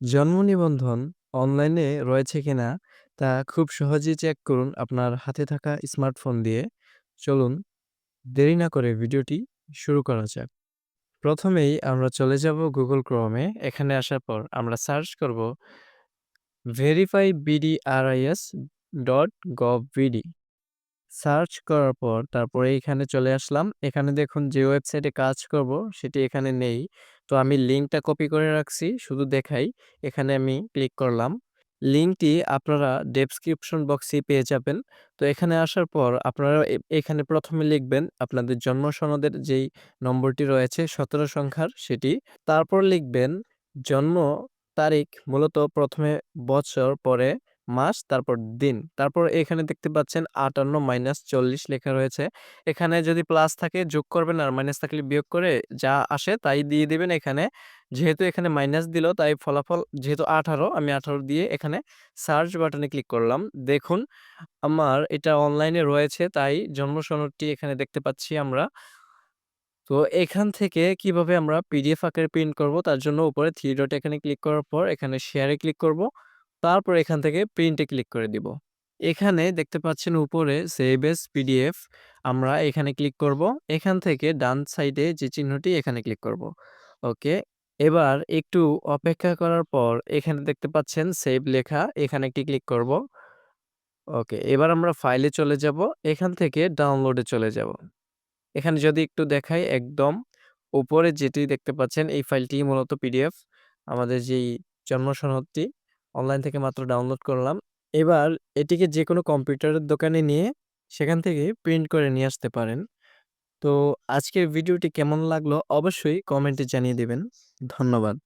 জন্ম নিবন্ধন অনলাইনে রয়েছে কিনা তা খুব সহজেই চেক করুন আপনার হাতে থাকা স্মার্টফোন দিয়ে। চলুন, দেরি না করে ভিডিওটি শুরু করা যাক। প্রথমেই আমরা চলে যাব গুগল এ। এখানে আসার পর আমরা সার্চ করব verifybdirs.gov.bd সার্চ করার পর তারপরে এখানে চলে আসলাম। এখানে দেখুন যে ওয়েবসাইটে কাজ করব সেটি এখানে নেই। তো আমি লিঙ্কটা কপি করে রাখছি শুধু দেখাই। এখানে আমি ক্লিক করলাম। লিঙ্কটি আপনারা ডেসক্রিপশন বক্সেই পেয়ে যাবেন। তো এখানে আসার পর আপনারা এখানে প্রথমে লিখবেন আপনাদের জন্ম সনদের যেই নম্বরটি রয়েছে ১৭ সংখ্যার সেটি। তারপর লিখবেন জন্ম তারিখ মূলত প্রথমে বছর, পরে মাস, তারপর দিন। তারপর এখানে দেখতে পাচ্ছেন ৫৮-৪০ লেখা রয়েছে। এখানে যদি প্লাস থাকে যোগ করবেন আর মাইনাস থাকলে বিয়োগ করে যা আসে তাই দিয়ে দেবেন এখানে। যেহেতু এখানে মাইনাস দিল তাই ফলাফল যেহেতু ১৮ আমি ১৮ দিয়ে এখানে সার্চ বাটনে ক্লিক করলাম। দেখুন আমার এটা অনলাইনে রয়েছে তাই জন্ম সনদটি এখানে দেখতে পাচ্ছি আমরা। তো এখান থেকে কীভাবে আমরা পিডিএফ আকারে প্রিন্ট করব তার জন্য উপরে থ্রি ডট এখানে ক্লিক করার পর এখানে শেয়ারে ক্লিক করব। তারপর এখান থেকে প্রিন্টে ক্লিক করে দিব। এখানে দেখতে পাচ্ছেন উপরে সেভ এস পিডিএফ আমরা এখানে ক্লিক করব। এখান থেকে ডান সাইডে যে চিহ্নটি এখানে ক্লিক করব। ওকে। এবার একটু অপেক্ষা করার পর এখানে দেখতে পাচ্ছেন সেভ লেখা, এখানে একটি ক্লিক করব। ওকে। এবার আমরা ফাইলে চলে যাব। এখান থেকে ডাউনলোডে চলে যাব। এখানে যদি একটু দেখাই, একদম উপরে যেটি দেখতে পাচ্ছেন, এই ফাইলটি মূলত পিডিএফ আমাদের যেই জন্ম সনদটি অনলাইন থেকে মাত্র ডাউনলোড করলাম। এবার এটিকে যে কোনো কম্পিউটারের দোকানে নিয়ে সেখান থেকে প্রিন্ট করে নিয়ে আসতে পারেন। তো আজকের ভিডিওটি কেমন লাগল অবশ্যই কমেন্টে জানিয়ে দেবেন। ধন্যবাদ।